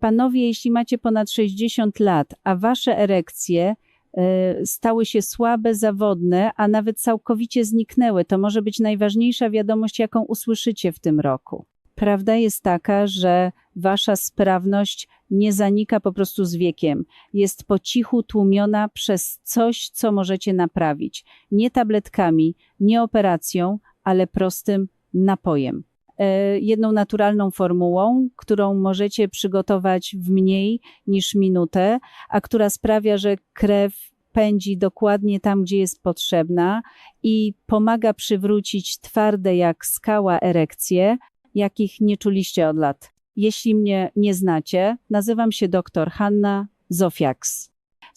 Panowie, jeśli macie ponad 60 lat, a wasze erekcje e, stały się słabe, zawodne, a nawet całkowicie zniknęły, to może być najważniejsza wiadomość, jaką usłyszycie w tym roku. Prawda jest taka, że wasza sprawność nie zanika po prostu z wiekiem. Jest po cichu tłumiona przez coś, co możecie naprawić. Nie tabletkami, nie operacją, ale prostym napojem. E, jedną naturalną formułą, którą możecie przygotować w mniej niż minutę, a która sprawia, że krew pędzi dokładnie tam, gdzie jest potrzebna i pomaga przywrócić twarde jak skała erekcje, jakich nie czuliście od lat. Jeśli mnie nie znacie, nazywam się dr Hanna Zofiaks.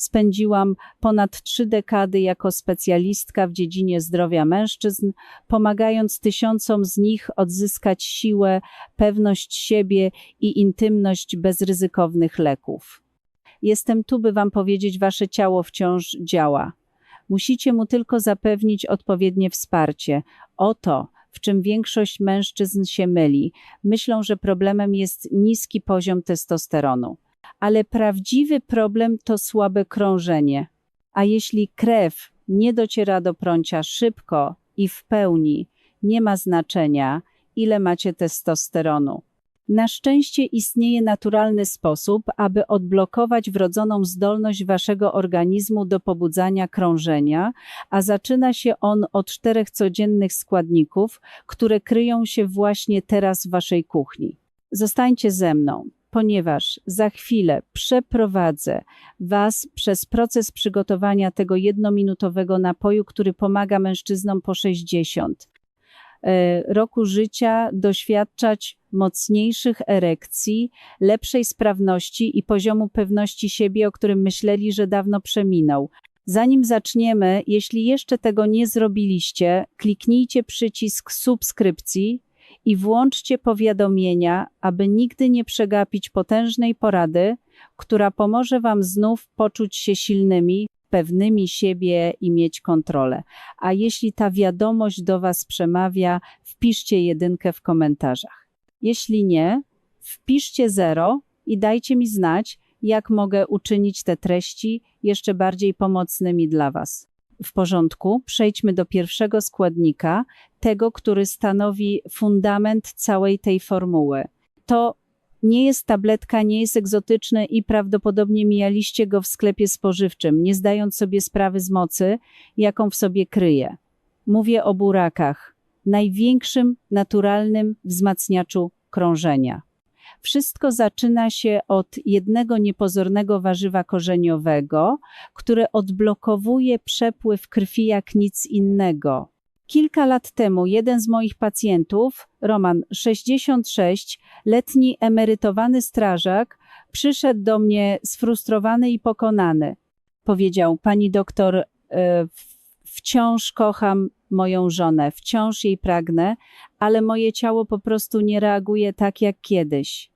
Spędziłam ponad trzy dekady jako specjalistka w dziedzinie zdrowia mężczyzn, pomagając tysiącom z nich odzyskać siłę, pewność siebie i intymność bez ryzykownych leków. Jestem tu, by Wam powiedzieć, Wasze ciało wciąż działa. Musicie mu tylko zapewnić odpowiednie wsparcie. Oto, w czym większość mężczyzn się myli. Myślą, że problemem jest niski poziom testosteronu. Ale prawdziwy problem to słabe krążenie. A jeśli krew nie dociera do prącia szybko i w pełni, nie ma znaczenia, ile macie testosteronu. Na szczęście istnieje naturalny sposób, aby odblokować wrodzoną zdolność waszego organizmu do pobudzania krążenia, a zaczyna się on od czterech codziennych składników, które kryją się właśnie teraz w waszej kuchni. Zostańcie ze mną, ponieważ za chwilę przeprowadzę was przez proces przygotowania tego jednominutowego napoju, który pomaga mężczyznom po 60 E, roku życia doświadczać mocniejszych erekcji, lepszej sprawności i poziomu pewności siebie, o którym myśleli, że dawno przeminął. Zanim zaczniemy, jeśli jeszcze tego nie zrobiliście, kliknijcie przycisk subskrypcji i włączcie powiadomienia, aby nigdy nie przegapić potężnej porady, która pomoże Wam znów poczuć się silnymi, pewnymi siebie i mieć kontrolę. A jeśli ta wiadomość do Was przemawia, wpiszcie jedynkę w komentarzach. Jeśli nie, wpiszcie zero i dajcie mi znać, jak mogę uczynić te treści jeszcze bardziej pomocnymi dla Was. W porządku, przejdźmy do pierwszego składnika, tego, który stanowi fundament całej tej formuły. To nie jest tabletka, nie jest egzotyczny i prawdopodobnie mijaliście go w sklepie spożywczym, nie zdając sobie sprawy z mocy, jaką w sobie kryje. Mówię o burakach, największym naturalnym wzmacniaczu krążenia. Wszystko zaczyna się od jednego niepozornego warzywa korzeniowego, które odblokowuje przepływ krwi jak nic innego. Kilka lat temu jeden z moich pacjentów, Roman, 66, letni emerytowany strażak, przyszedł do mnie sfrustrowany i pokonany. Powiedział: Pani doktor, e, wciąż kocham moją żonę, wciąż jej pragnę, ale moje ciało po prostu nie reaguje tak jak kiedyś.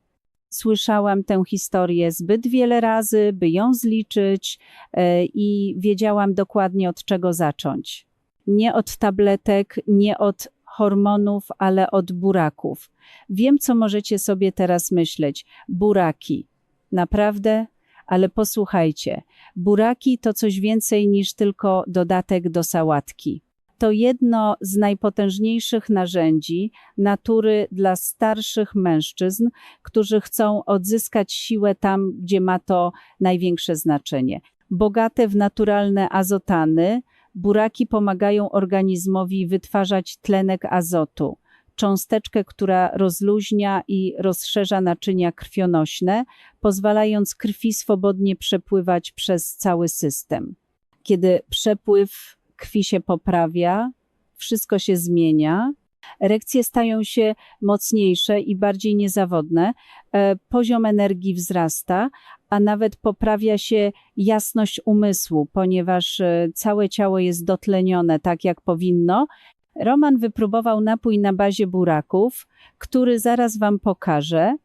Słyszałam tę historię zbyt wiele razy, by ją zliczyć, e, i wiedziałam dokładnie od czego zacząć nie od tabletek, nie od hormonów, ale od buraków. Wiem, co możecie sobie teraz myśleć. Buraki. Naprawdę? Ale posłuchajcie, buraki to coś więcej niż tylko dodatek do sałatki. To jedno z najpotężniejszych narzędzi natury dla starszych mężczyzn, którzy chcą odzyskać siłę tam, gdzie ma to największe znaczenie. Bogate w naturalne azotany, Buraki pomagają organizmowi wytwarzać tlenek azotu, cząsteczkę, która rozluźnia i rozszerza naczynia krwionośne, pozwalając krwi swobodnie przepływać przez cały system. Kiedy przepływ krwi się poprawia, wszystko się zmienia, erekcje stają się mocniejsze i bardziej niezawodne, e, poziom energii wzrasta, a nawet poprawia się jasność umysłu, ponieważ e, całe ciało jest dotlenione tak, jak powinno. Roman wypróbował napój na bazie buraków, który zaraz Wam pokażę,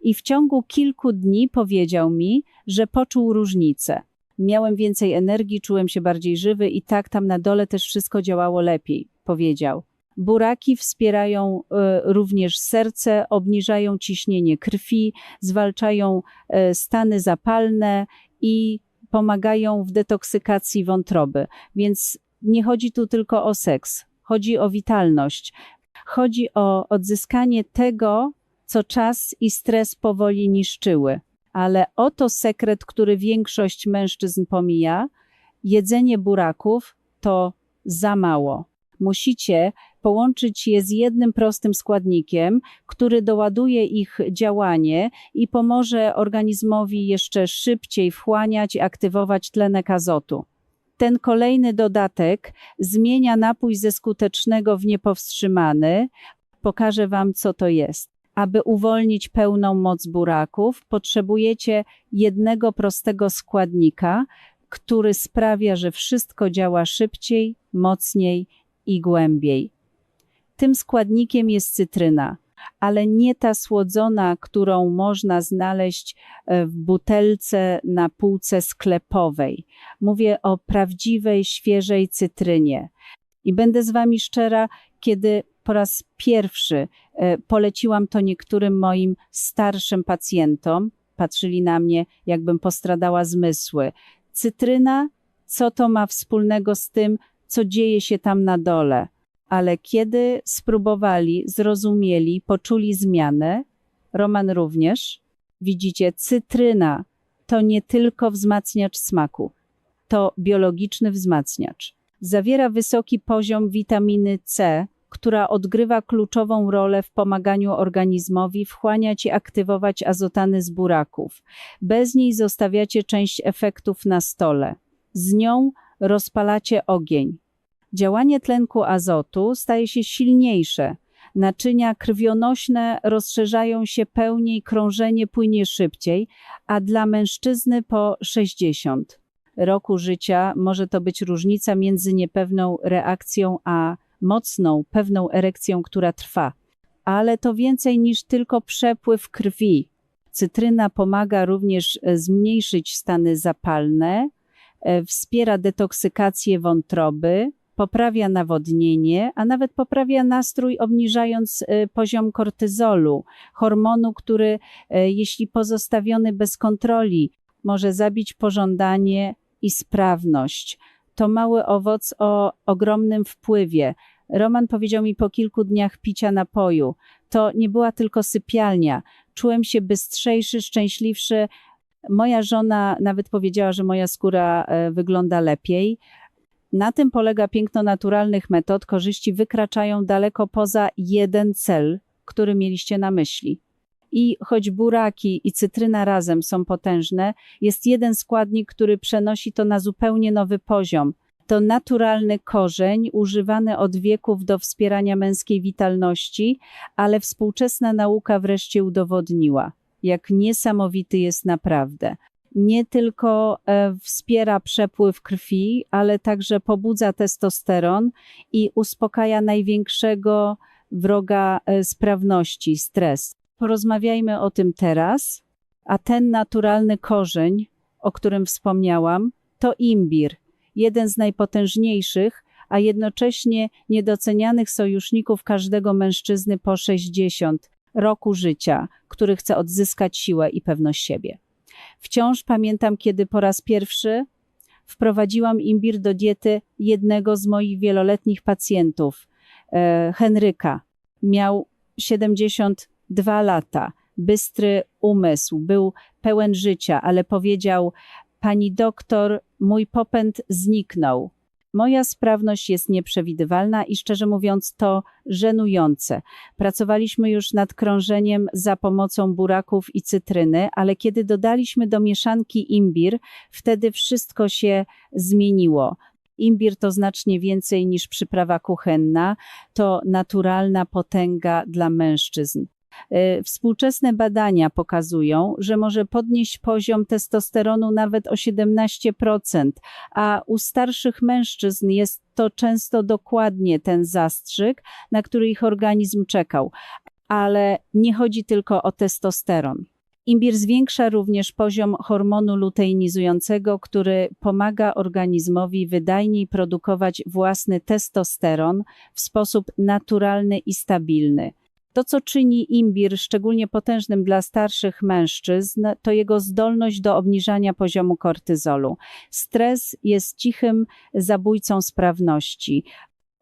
i w ciągu kilku dni powiedział mi, że poczuł różnicę. Miałem więcej energii, czułem się bardziej żywy i tak tam na dole też wszystko działało lepiej, powiedział. Buraki wspierają e, również serce, obniżają ciśnienie krwi, zwalczają e, stany zapalne i pomagają w detoksykacji wątroby. Więc nie chodzi tu tylko o seks, chodzi o witalność. Chodzi o odzyskanie tego, co czas i stres powoli niszczyły. Ale oto sekret, który większość mężczyzn pomija. Jedzenie buraków to za mało. Musicie połączyć je z jednym prostym składnikiem, który doładuje ich działanie i pomoże organizmowi jeszcze szybciej wchłaniać i aktywować tlenek azotu. Ten kolejny dodatek zmienia napój ze skutecznego w niepowstrzymany. Pokażę Wam, co to jest. Aby uwolnić pełną moc buraków, potrzebujecie jednego prostego składnika, który sprawia, że wszystko działa szybciej, mocniej i głębiej. Tym składnikiem jest cytryna, ale nie ta słodzona, którą można znaleźć e, w butelce na półce sklepowej. Mówię o prawdziwej, świeżej cytrynie. I będę z Wami szczera, kiedy po raz pierwszy e, poleciłam to niektórym moim starszym pacjentom, patrzyli na mnie, jakbym postradała zmysły. Cytryna, co to ma wspólnego z tym, co dzieje się tam na dole? Ale kiedy spróbowali, zrozumieli, poczuli zmianę, Roman również, widzicie, cytryna to nie tylko wzmacniacz smaku, to biologiczny wzmacniacz. Zawiera wysoki poziom witaminy C, która odgrywa kluczową rolę w pomaganiu organizmowi wchłaniać i aktywować azotany z buraków. Bez niej zostawiacie część efektów na stole. Z nią rozpalacie ogień. Działanie tlenku azotu staje się silniejsze. Naczynia krwionośne rozszerzają się pełniej, krążenie płynie szybciej, a dla mężczyzny po 60 roku życia może to być różnica między niepewną reakcją a mocną, pewną erekcją, która trwa. Ale to więcej niż tylko przepływ krwi. Cytryna pomaga również e, zmniejszyć stany zapalne, e, wspiera detoksykację wątroby, poprawia nawodnienie, a nawet poprawia nastrój, obniżając e, poziom kortyzolu, hormonu, który, jeśli pozostawiony bez kontroli, może zabić pożądanie i sprawność to mały owoc o ogromnym wpływie. Roman powiedział mi po kilku dniach picia napoju. To nie była tylko sypialnia. Czułem się bystrzejszy, szczęśliwszy. Moja żona nawet powiedziała, że moja skóra e, wygląda lepiej. Na tym polega piękno naturalnych metod. Korzyści wykraczają daleko poza jeden cel, który mieliście na myśli. I choć buraki i cytryna razem są potężne, jest jeden składnik, który przenosi to na zupełnie nowy poziom. To naturalny korzeń, używany od wieków do wspierania męskiej witalności, ale współczesna nauka wreszcie udowodniła, jak niesamowity jest naprawdę nie tylko e, wspiera przepływ krwi, ale także pobudza testosteron i uspokaja największego wroga e, sprawności stres. Porozmawiajmy o tym teraz, a ten naturalny korzeń, o którym wspomniałam, to imbir, jeden z najpotężniejszych, a jednocześnie niedocenianych sojuszników każdego mężczyzny po 60 roku życia, który chce odzyskać siłę i pewność siebie. Wciąż pamiętam, kiedy po raz pierwszy wprowadziłam imbir do diety jednego z moich wieloletnich pacjentów, e, Henryka. Miał 70 dwa lata, bystry umysł, był pełen życia, ale powiedział: Pani doktor, mój popęd zniknął. Moja sprawność jest nieprzewidywalna i szczerze mówiąc to żenujące. Pracowaliśmy już nad krążeniem za pomocą buraków i cytryny, ale kiedy dodaliśmy do mieszanki imbir, wtedy wszystko się zmieniło. Imbir to znacznie więcej niż przyprawa kuchenna, to naturalna potęga dla mężczyzn. E, współczesne badania pokazują, że może podnieść poziom testosteronu nawet o 17%, a u starszych mężczyzn jest to często dokładnie ten zastrzyk, na który ich organizm czekał. Ale nie chodzi tylko o testosteron. Imbir zwiększa również poziom hormonu luteinizującego, który pomaga organizmowi wydajniej produkować własny testosteron w sposób naturalny i stabilny. To, co czyni imbir szczególnie potężnym dla starszych mężczyzn, to jego zdolność do obniżania poziomu kortyzolu. Stres jest cichym zabójcą sprawności.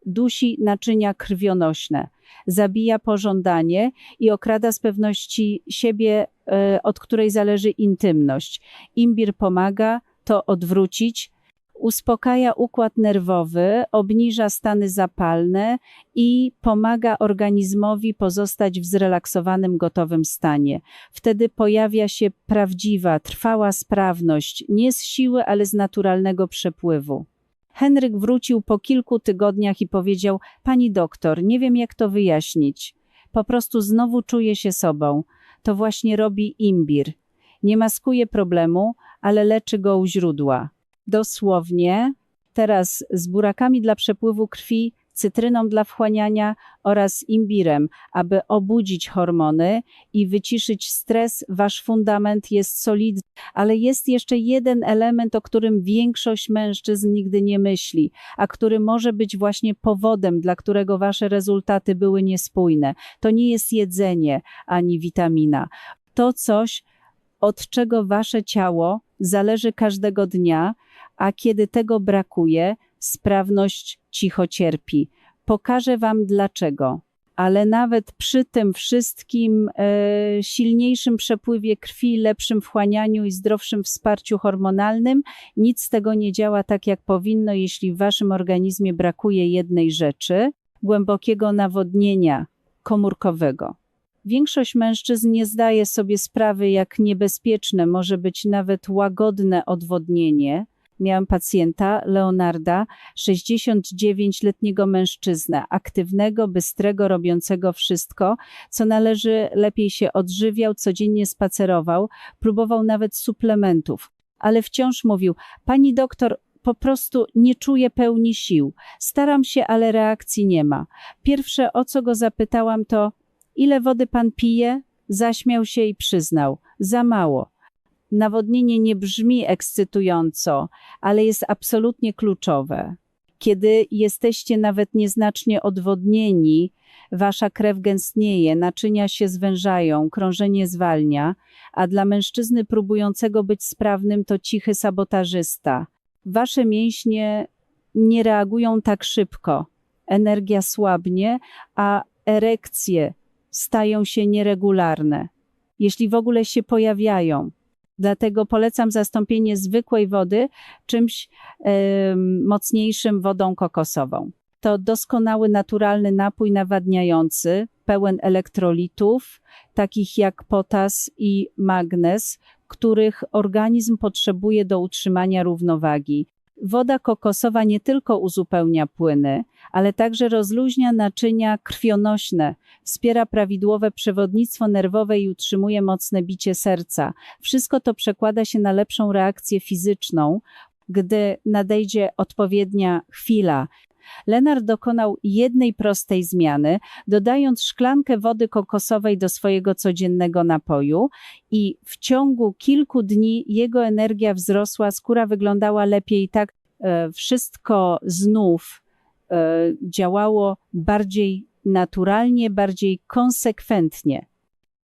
Dusi naczynia krwionośne, zabija pożądanie i okrada z pewności siebie, e, od której zależy intymność. Imbir pomaga to odwrócić, uspokaja układ nerwowy, obniża stany zapalne i pomaga organizmowi pozostać w zrelaksowanym, gotowym stanie. Wtedy pojawia się prawdziwa, trwała sprawność, nie z siły, ale z naturalnego przepływu. Henryk wrócił po kilku tygodniach i powiedział: Pani doktor, nie wiem jak to wyjaśnić. Po prostu znowu czuję się sobą. To właśnie robi imbir. Nie maskuje problemu, ale leczy go u źródła. Dosłownie, teraz z burakami dla przepływu krwi, cytryną dla wchłaniania oraz imbirem, aby obudzić hormony i wyciszyć stres, wasz fundament jest solidny. Ale jest jeszcze jeden element, o którym większość mężczyzn nigdy nie myśli, a który może być właśnie powodem, dla którego wasze rezultaty były niespójne. To nie jest jedzenie ani witamina. To coś, od czego wasze ciało zależy każdego dnia, a kiedy tego brakuje, sprawność cicho cierpi. Pokażę Wam dlaczego. Ale nawet przy tym wszystkim e, silniejszym przepływie krwi, lepszym wchłanianiu i zdrowszym wsparciu hormonalnym, nic z tego nie działa tak, jak powinno, jeśli w Waszym organizmie brakuje jednej rzeczy głębokiego nawodnienia komórkowego. Większość mężczyzn nie zdaje sobie sprawy, jak niebezpieczne może być nawet łagodne odwodnienie. Miałem pacjenta, Leonarda, 69-letniego mężczyznę, aktywnego, bystrego, robiącego wszystko, co należy, lepiej się odżywiał, codziennie spacerował, próbował nawet suplementów, ale wciąż mówił: Pani doktor, po prostu nie czuję pełni sił. Staram się, ale reakcji nie ma. Pierwsze, o co go zapytałam, to: Ile wody pan pije? Zaśmiał się i przyznał: Za mało. Nawodnienie nie brzmi ekscytująco, ale jest absolutnie kluczowe. Kiedy jesteście nawet nieznacznie odwodnieni, wasza krew gęstnieje, naczynia się zwężają, krążenie zwalnia, a dla mężczyzny próbującego być sprawnym to cichy sabotażysta. Wasze mięśnie nie reagują tak szybko. Energia słabnie, a erekcje stają się nieregularne. Jeśli w ogóle się pojawiają, Dlatego polecam zastąpienie zwykłej wody czymś e, mocniejszym wodą kokosową. To doskonały, naturalny napój nawadniający, pełen elektrolitów, takich jak potas i magnez, których organizm potrzebuje do utrzymania równowagi. Woda kokosowa nie tylko uzupełnia płyny, ale także rozluźnia naczynia krwionośne, wspiera prawidłowe przewodnictwo nerwowe i utrzymuje mocne bicie serca. Wszystko to przekłada się na lepszą reakcję fizyczną, gdy nadejdzie odpowiednia chwila. Lenard dokonał jednej prostej zmiany, dodając szklankę wody kokosowej do swojego codziennego napoju, i w ciągu kilku dni jego energia wzrosła, skóra wyglądała lepiej, tak e, wszystko znów e, działało bardziej naturalnie, bardziej konsekwentnie.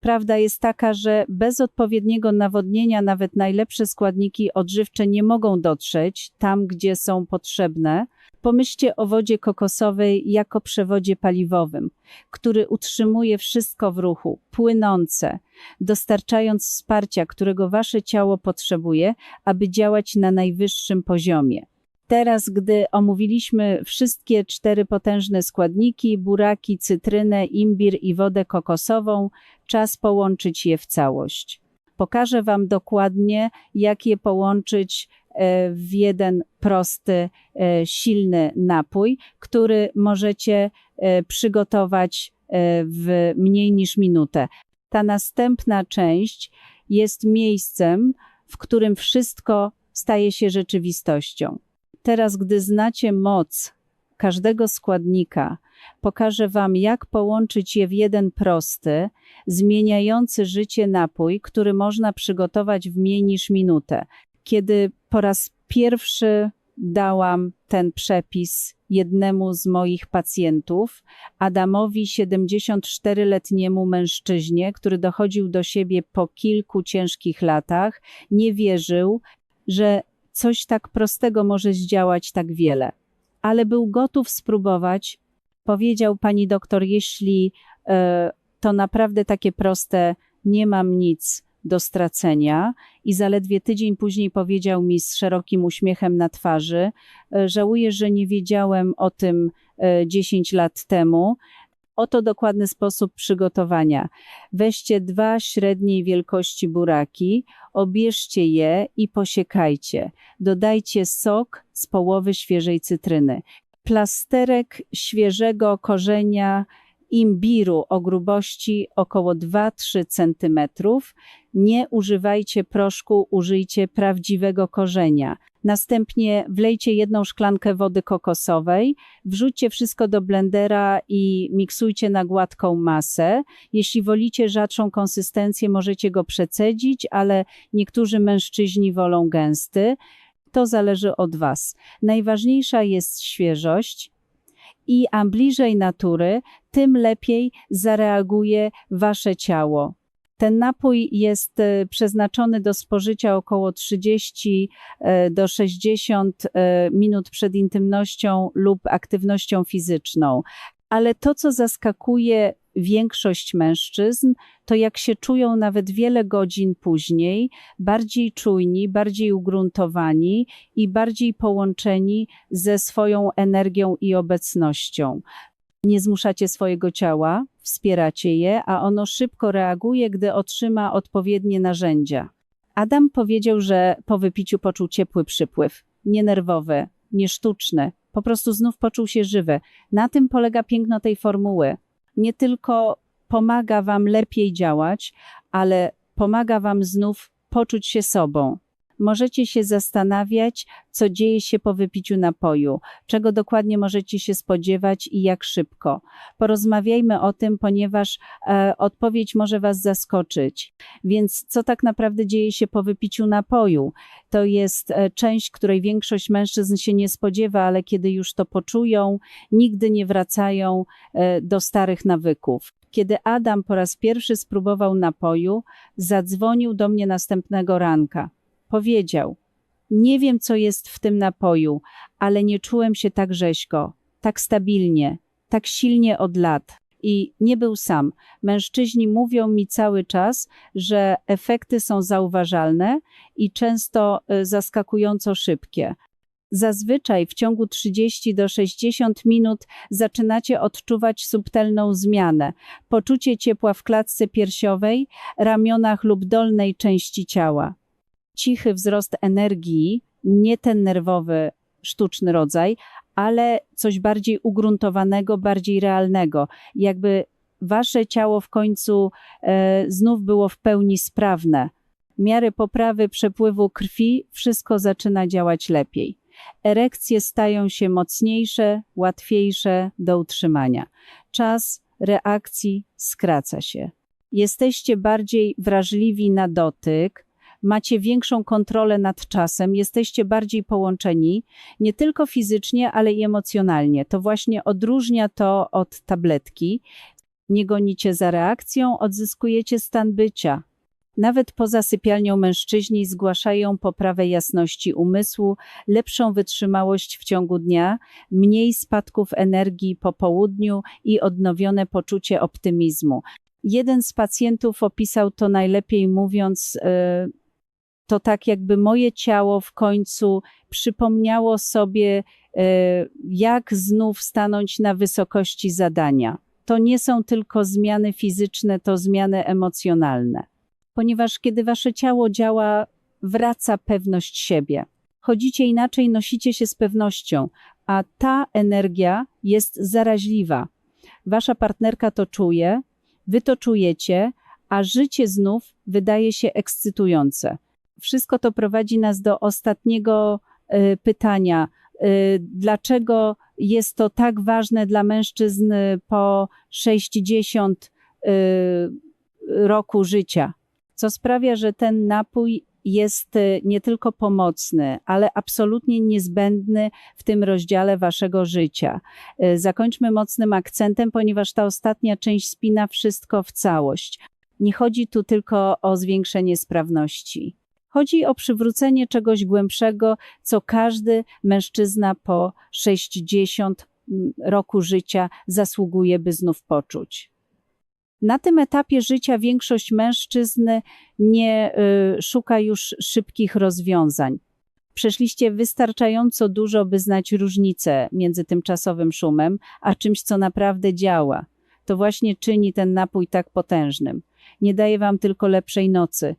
Prawda jest taka, że bez odpowiedniego nawodnienia nawet najlepsze składniki odżywcze nie mogą dotrzeć tam, gdzie są potrzebne. Pomyślcie o wodzie kokosowej jako przewodzie paliwowym, który utrzymuje wszystko w ruchu, płynące, dostarczając wsparcia, którego wasze ciało potrzebuje, aby działać na najwyższym poziomie. Teraz, gdy omówiliśmy wszystkie cztery potężne składniki buraki, cytrynę, imbir i wodę kokosową, czas połączyć je w całość. Pokażę Wam dokładnie, jak je połączyć e, w jeden prosty, e, silny napój, który możecie e, przygotować w mniej niż minutę. Ta następna część jest miejscem, w którym wszystko staje się rzeczywistością teraz, gdy znacie moc każdego składnika. Pokażę Wam, jak połączyć je w jeden prosty, zmieniający życie napój, który można przygotować w mniej niż minutę. Kiedy po raz pierwszy dałam ten przepis jednemu z moich pacjentów, Adamowi, 74-letniemu mężczyźnie, który dochodził do siebie po kilku ciężkich latach, nie wierzył, że coś tak prostego może zdziałać tak wiele. Ale był gotów spróbować. Powiedział pani doktor, jeśli e, to naprawdę takie proste, nie mam nic do stracenia i zaledwie tydzień później powiedział mi z szerokim uśmiechem na twarzy: e, Żałuję, że nie wiedziałem o tym e, 10 lat temu. Oto dokładny sposób przygotowania. Weźcie dwa średniej wielkości buraki, obierzcie je i posiekajcie. Dodajcie sok z połowy świeżej cytryny. Plasterek świeżego korzenia imbiru o grubości około 2-3 cm. Nie używajcie proszku, użyjcie prawdziwego korzenia. Następnie wlejcie jedną szklankę wody kokosowej, wrzućcie wszystko do blendera i miksujcie na gładką masę. Jeśli wolicie rzadszą konsystencję, możecie go przecedzić, ale niektórzy mężczyźni wolą gęsty. To zależy od Was. Najważniejsza jest świeżość i im bliżej natury, tym lepiej zareaguje Wasze ciało. Ten napój jest e, przeznaczony do spożycia około 30 e, do 60 e, minut przed intymnością lub aktywnością fizyczną. Ale to, co zaskakuje większość mężczyzn, to jak się czują nawet wiele godzin później, bardziej czujni, bardziej ugruntowani i bardziej połączeni ze swoją energią i obecnością. Nie zmuszacie swojego ciała, wspieracie je, a ono szybko reaguje, gdy otrzyma odpowiednie narzędzia. Adam powiedział, że po wypiciu poczuł ciepły przypływ, nie nerwowy, nie sztuczny, po prostu znów poczuł się żywy. Na tym polega piękno tej formuły. Nie tylko pomaga Wam lepiej działać, ale pomaga Wam znów poczuć się sobą. Możecie się zastanawiać, co dzieje się po wypiciu napoju, czego dokładnie możecie się spodziewać i jak szybko. Porozmawiajmy o tym, ponieważ e, odpowiedź może Was zaskoczyć. Więc co tak naprawdę dzieje się po wypiciu napoju? To jest e, część, której większość mężczyzn się nie spodziewa, ale kiedy już to poczują, nigdy nie wracają e, do starych nawyków. Kiedy Adam po raz pierwszy spróbował napoju, zadzwonił do mnie następnego ranka. Powiedział: Nie wiem, co jest w tym napoju, ale nie czułem się tak rzeźko, tak stabilnie, tak silnie od lat. I nie był sam. Mężczyźni mówią mi cały czas, że efekty są zauważalne i często y, zaskakująco szybkie. Zazwyczaj w ciągu 30 do 60 minut zaczynacie odczuwać subtelną zmianę. Poczucie ciepła w klatce piersiowej, ramionach lub dolnej części ciała cichy wzrost energii, nie ten nerwowy, sztuczny rodzaj, ale coś bardziej ugruntowanego, bardziej realnego. Jakby wasze ciało w końcu e, znów było w pełni sprawne. Miary poprawy przepływu krwi, wszystko zaczyna działać lepiej. Erekcje stają się mocniejsze, łatwiejsze do utrzymania. Czas reakcji skraca się. Jesteście bardziej wrażliwi na dotyk, macie większą kontrolę nad czasem, jesteście bardziej połączeni, nie tylko fizycznie, ale i emocjonalnie. To właśnie odróżnia to od tabletki. Nie gonicie za reakcją, odzyskujecie stan bycia. Nawet poza sypialnią mężczyźni zgłaszają poprawę jasności umysłu, lepszą wytrzymałość w ciągu dnia, mniej spadków energii po południu i odnowione poczucie optymizmu. Jeden z pacjentów opisał to najlepiej, mówiąc: yy, to tak jakby moje ciało w końcu przypomniało sobie, e, jak znów stanąć na wysokości zadania. To nie są tylko zmiany fizyczne, to zmiany emocjonalne. Ponieważ kiedy wasze ciało działa, wraca pewność siebie. Chodzicie inaczej, nosicie się z pewnością, a ta energia jest zaraźliwa. Wasza partnerka to czuje, wy to czujecie, a życie znów wydaje się ekscytujące wszystko to prowadzi nas do ostatniego e, pytania. y, dlaczego jest to tak ważne dla mężczyzn po 60 y, roku życia, co sprawia, że ten napój jest nie tylko pomocny, ale absolutnie niezbędny w tym rozdziale waszego życia. Zakończmy mocnym akcentem, ponieważ ta ostatnia część spina wszystko w całość. Nie chodzi tu tylko o zwiększenie sprawności. Chodzi o przywrócenie czegoś głębszego, co każdy mężczyzna po 60 roku życia zasługuje, by znów poczuć. Na tym etapie życia większość mężczyzn nie y, szuka już szybkich rozwiązań. Przeszliście wystarczająco dużo, by znać różnicę między tymczasowym szumem, a czymś, co naprawdę działa. To właśnie czyni ten napój tak potężnym. Nie daje wam tylko lepszej nocy,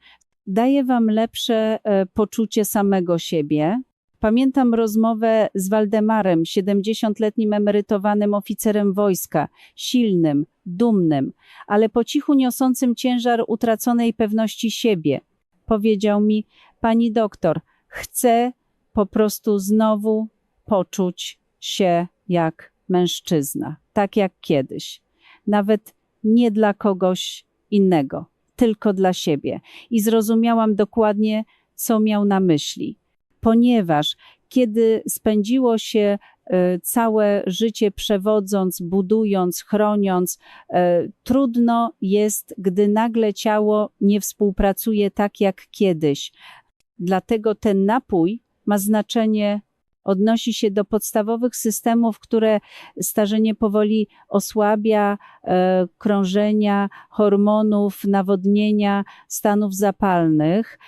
daje wam lepsze e, poczucie samego siebie. Pamiętam rozmowę z Waldemarem, 70-letnim emerytowanym oficerem wojska, silnym, dumnym, ale po cichu niosącym ciężar utraconej pewności siebie. Powiedział mi: Pani doktor, chcę po prostu znowu poczuć się jak mężczyzna, tak jak kiedyś. Nawet nie dla kogoś innego, tylko dla siebie. I zrozumiałam dokładnie, co miał na myśli, ponieważ kiedy spędziło się e, całe życie przewodząc, budując, chroniąc, e, trudno jest, gdy nagle ciało nie współpracuje tak jak kiedyś. Dlatego ten napój ma znaczenie odnosi się do podstawowych systemów, które starzenie powoli osłabia, e, krążenia, hormonów, nawodnienia, stanów zapalnych.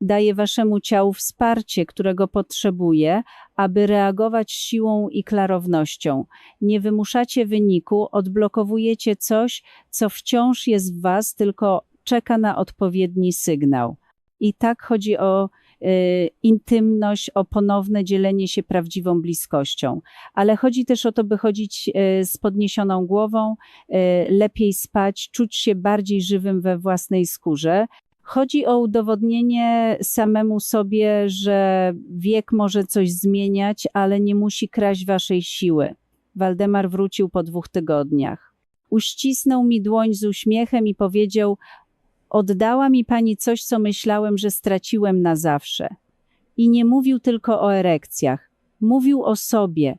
Daje waszemu ciału wsparcie, którego potrzebuje, aby reagować siłą i klarownością. Nie wymuszacie wyniku, odblokowujecie coś, co wciąż jest w was, tylko czeka na odpowiedni sygnał. I tak chodzi o y, intymność, o ponowne dzielenie się prawdziwą bliskością. Ale chodzi też o to, by chodzić y, z podniesioną głową, y, lepiej spać, czuć się bardziej żywym we własnej skórze. Chodzi o udowodnienie samemu sobie, że wiek może coś zmieniać, ale nie musi kraść waszej siły. Waldemar wrócił po dwóch tygodniach. Uścisnął mi dłoń z uśmiechem i powiedział: Oddała mi pani coś, co myślałem, że straciłem na zawsze. I nie mówił tylko o erekcjach, mówił o sobie.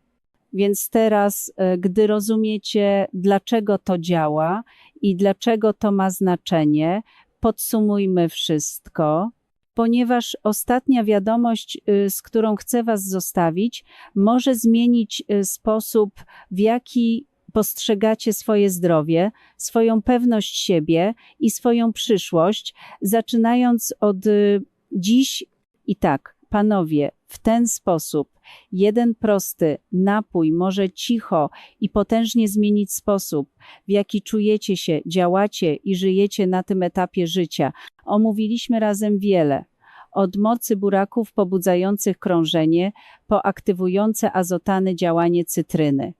Więc teraz, e, gdy rozumiecie, dlaczego to działa i dlaczego to ma znaczenie, podsumujmy wszystko, ponieważ ostatnia wiadomość, y, z którą chcę Was zostawić, może zmienić y, sposób, w jaki postrzegacie swoje zdrowie, swoją pewność siebie i swoją przyszłość, zaczynając od y, dziś i tak, panowie, w ten sposób jeden prosty napój może cicho i potężnie zmienić sposób, w jaki czujecie się, działacie i żyjecie na tym etapie życia. Omówiliśmy razem wiele. Od mocy buraków pobudzających krążenie, po aktywujące azotany działanie cytryny.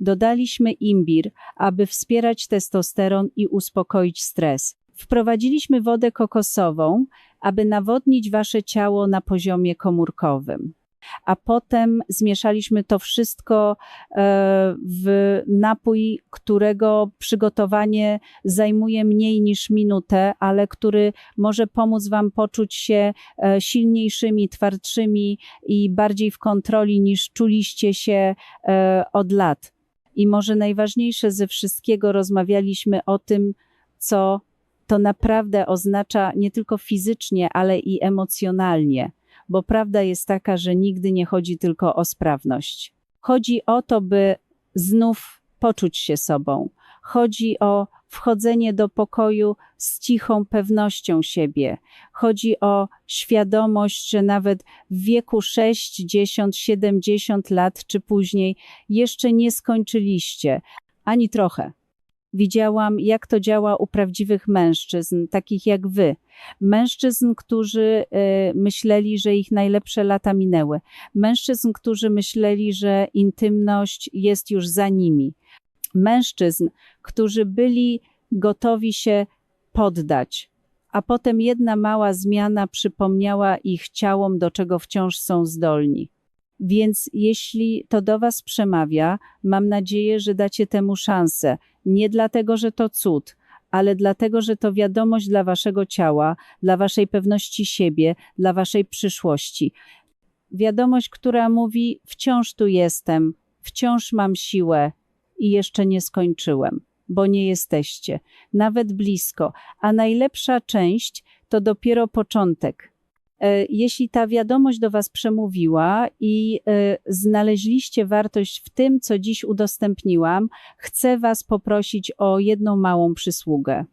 Dodaliśmy imbir, aby wspierać testosteron i uspokoić stres. Wprowadziliśmy wodę kokosową, aby nawodnić wasze ciało na poziomie komórkowym. A potem zmieszaliśmy to wszystko e, w napój, którego przygotowanie zajmuje mniej niż minutę, ale który może pomóc Wam poczuć się e, silniejszymi, twardszymi i bardziej w kontroli niż czuliście się e, od lat. I może najważniejsze ze wszystkiego rozmawialiśmy o tym, co to naprawdę oznacza nie tylko fizycznie, ale i emocjonalnie, bo prawda jest taka, że nigdy nie chodzi tylko o sprawność. Chodzi o to, by znów poczuć się sobą. Chodzi o wchodzenie do pokoju z cichą pewnością siebie. Chodzi o świadomość, że nawet w wieku 60, 70 lat czy później jeszcze nie skończyliście ani trochę. Widziałam, jak to działa u prawdziwych mężczyzn, takich jak wy. Mężczyzn, którzy y, myśleli, że ich najlepsze lata minęły. Mężczyzn, którzy myśleli, że intymność jest już za nimi. Mężczyzn, którzy byli gotowi się poddać, a potem jedna mała zmiana przypomniała ich ciałom, do czego wciąż są zdolni. Więc jeśli to do Was przemawia, mam nadzieję, że dacie temu szansę. Nie dlatego, że to cud, ale dlatego, że to wiadomość dla Waszego ciała, dla Waszej pewności siebie, dla Waszej przyszłości. Wiadomość, która mówi: Wciąż tu jestem, wciąż mam siłę i jeszcze nie skończyłem, bo nie jesteście, nawet blisko. A najlepsza część to dopiero początek. E, Jeśli ta wiadomość do Was przemówiła i e, znaleźliście wartość w tym, co dziś udostępniłam, chcę Was poprosić o jedną małą przysługę.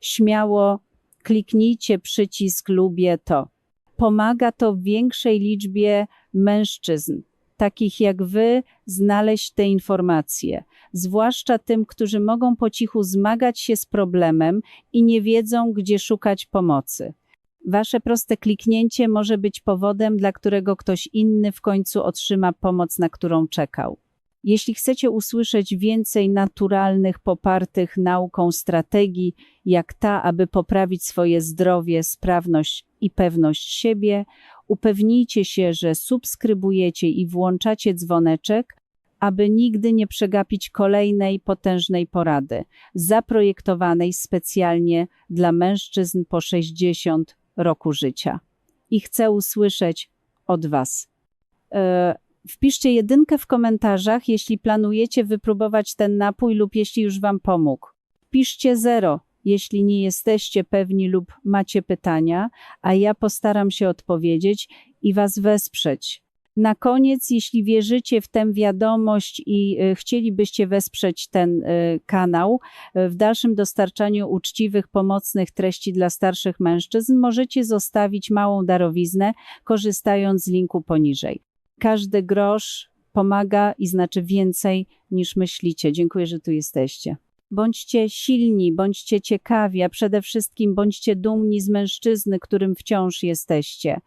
Śmiało kliknijcie przycisk Lubię to. Pomaga to większej liczbie mężczyzn, takich jak Wy, znaleźć te informacje, zwłaszcza tym, którzy mogą po cichu zmagać się z problemem i nie wiedzą, gdzie szukać pomocy. Wasze proste kliknięcie może być powodem, dla którego ktoś inny w końcu otrzyma pomoc, na którą czekał. Jeśli chcecie usłyszeć więcej naturalnych, popartych nauką strategii, jak ta, aby poprawić swoje zdrowie, sprawność i pewność siebie, upewnijcie się, że subskrybujecie i włączacie dzwoneczek, aby nigdy nie przegapić kolejnej potężnej porady, zaprojektowanej specjalnie dla mężczyzn po 60 roku życia. I chcę usłyszeć od Was. E, Wpiszcie jedynkę w komentarzach, jeśli planujecie wypróbować ten napój lub jeśli już Wam pomógł. Wpiszcie zero, jeśli nie jesteście pewni lub macie pytania, a ja postaram się odpowiedzieć i Was wesprzeć. Na koniec, jeśli wierzycie w tę wiadomość i y, chcielibyście wesprzeć ten y, kanał y, w dalszym dostarczaniu uczciwych, pomocnych treści dla starszych mężczyzn, możecie zostawić małą darowiznę, korzystając z linku poniżej. Każdy grosz pomaga i znaczy więcej niż myślicie. Dziękuję, że tu jesteście. Bądźcie silni, bądźcie ciekawi, a przede wszystkim bądźcie dumni z mężczyzny, którym wciąż jesteście.